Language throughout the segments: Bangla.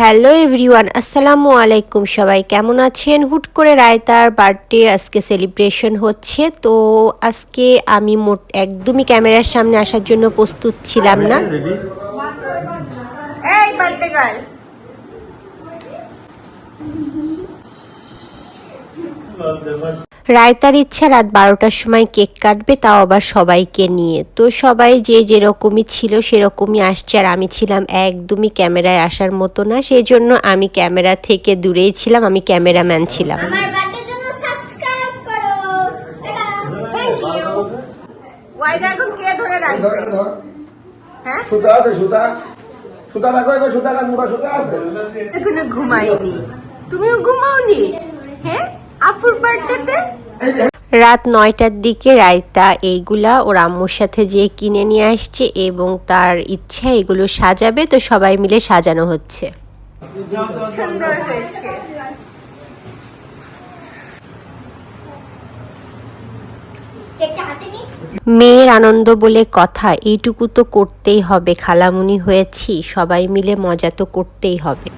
হ্যালো এভরিওয়ান, আসসালামু আলাইকুম সবাই। কেমন আছেন? হুট করে রায়তার বার্থডে আজকে সেলিব্রেশন হচ্ছে। তো আজকে আমি মোট একদমই ক্যামেরার সামনে আসার জন্য প্রস্তুত ছিলাম না। এই রায়তার ইচ্ছা রাত বারোটার সময় কেক কাটবে তাও আবার সবাইকে নিয়ে। তো সবাই যে যেরকমই ছিল সেরকমই আসছে আর আমি ছিলাম একদমই ক্যামেরায় আসার মতো না সেই জন্য আমি ক্যামেরা থেকে দূরেই ছিলাম আমি ক্যামেরাম্যান ছিলাম। আমার বার্থডের জন্য সাবস্ক্রাইব করো। থ্যাংক ইউ ওয়াইড এখন কে ধরে রাখবে? হ্যাঁ? তুমিও ঘুমাওনি? হ্যাঁ? আপুর বার্থডেতে রাত নয়টার দিকে রায়তা এইগুলা ওর আম্মুর সাথে যে কিনে নিয়ে আসছে এবং তার ইচ্ছা এগুলো সাজাবে তো সবাই মিলে সাজানো হচ্ছে। সুন্দর হয়েছে। মেয়ের আনন্দ বলে কথা এইটুকু তো করতেই হবে খালামুনি হয়েছি সবাই মিলে মজা তো করতেই হবে।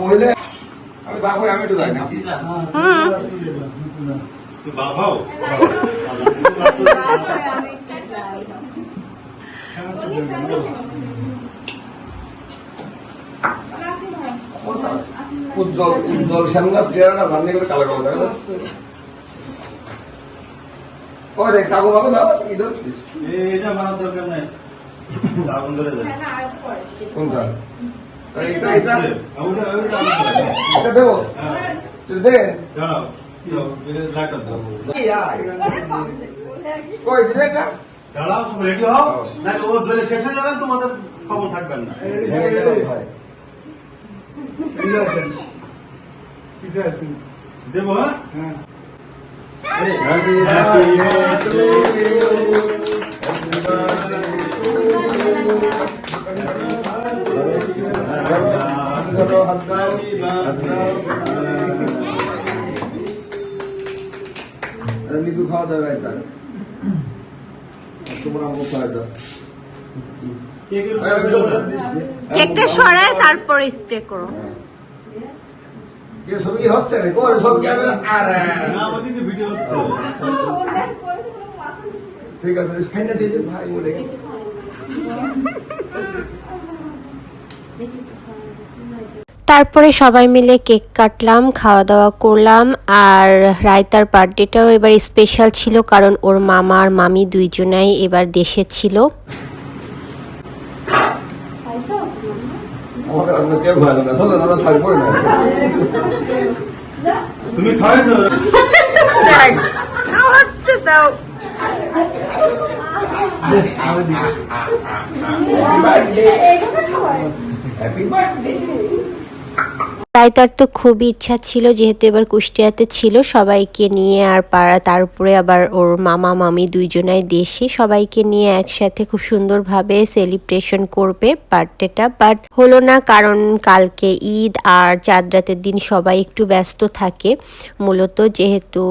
মহিলা আমি বাবু আমি একটু যাই না। বাবাও উজ্জ্বল উজ্জ্বল শ্যামগাছ চেহারাটা ধান্নি করে কালো কালো দেখা যাচ্ছে। কাকু মাকু দাও ইদর এটা মানার দরকার নাই। আগুন ধরে যায় কোনটা? এইটা এইটা ওইটা ওইটা আগুন ধরে যায়। এটা দেবো হ্যাঁ, তুই দে দাঁড়াও কি হবে? এটা লাইটার দাও। কই দিলে এটা দাঁড়াও সব রেডি হও না ও ডলে শেষ হয়ে যাবে তোমাদের খবর থাকবেন না ভেঙে গেলে ভাই দেবো হ্যাঁ Happy birthday to you. আর লিচু খাওয়া হচ্ছে ঠিক আছে ফ্যানটা দিয়ে ভাই বলে তারপরে সবাই মিলে কেক কাটলাম খাওয়া দাওয়া করলাম আর রায়তার বার্থডেটাও এবার স্পেশাল ছিল কারণ ওর মামা আর মামি দুইজনাই এবার দেশে ছিল। তুমি খাওয়াচ্ছে দাও হ্যাপি বার্থডে রায়তার তো খুব ইচ্ছা ছিল, যেহেতু এবার কুষ্টিয়াতে ছিল, সবাইকে নিয়ে আর পাড়া, তার উপরে আবার ওর মামা, মামি দুইজনাই দেশে, সবাইকে নিয়ে একসাথে খুব সুন্দরভাবে সেলিব্রেশন করবে বার্থডেটা বাট হলো না, কারণ কালকে ঈদ আর চাঁদ রাতের দিন সবাই একটু ব্যস্ত থাকে। মূলত যেহেতু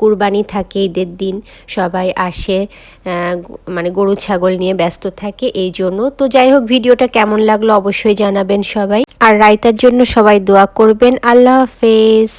কুরবানি থাকে ঈদের দিন, সবাই আসে মানে গরু, ছাগল নিয়ে ব্যস্ত থাকে এই জন্য তো যাই হোক, ভিডিওটা কেমন লাগল অবশ্যই জানাবেন সবাই। আর রায়তার জন্য সবাই দোয়া করবেন আল্লাহ হাফেজ